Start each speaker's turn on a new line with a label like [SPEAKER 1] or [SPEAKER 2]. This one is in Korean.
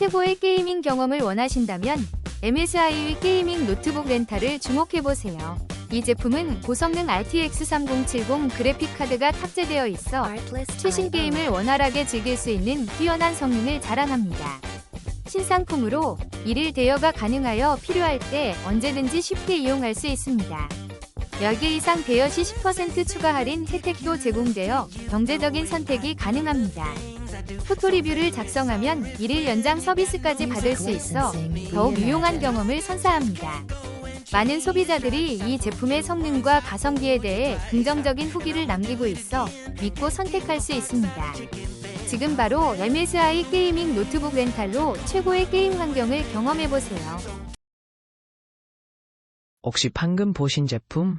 [SPEAKER 1] 최고의 게이밍 경험을 원하신다면 MSI 게이밍 노트북 렌탈을 주목해보세요. 이 제품은 고성능 RTX 3070 그래픽 카드가 탑재되어 있어 최신 게임을 원활하게 즐길 수 있는 뛰어난 성능을 자랑합니다. 신상품으로 일일 대여가 가능하여 필요할 때 언제든지 쉽게 이용할 수 있습니다. 10개 이상 대여 시 10% 추가 할인 혜택도 제공되어 경제적인 선택이 가능합니다. 포토 리뷰를 작성하면 일일 연장 서비스까지 받을 수 있어 더욱 유용한 경험을 선사합니다. 많은 소비자들이 이 제품의 성능과 가성비에 대해 긍정적인 후기를 남기고 있어 믿고 선택할 수 있습니다. 지금 바로 MSI 게이밍 노트북 렌탈로 최고의 게임 환경을 경험해보세요.
[SPEAKER 2] 혹시 방금 보신 제품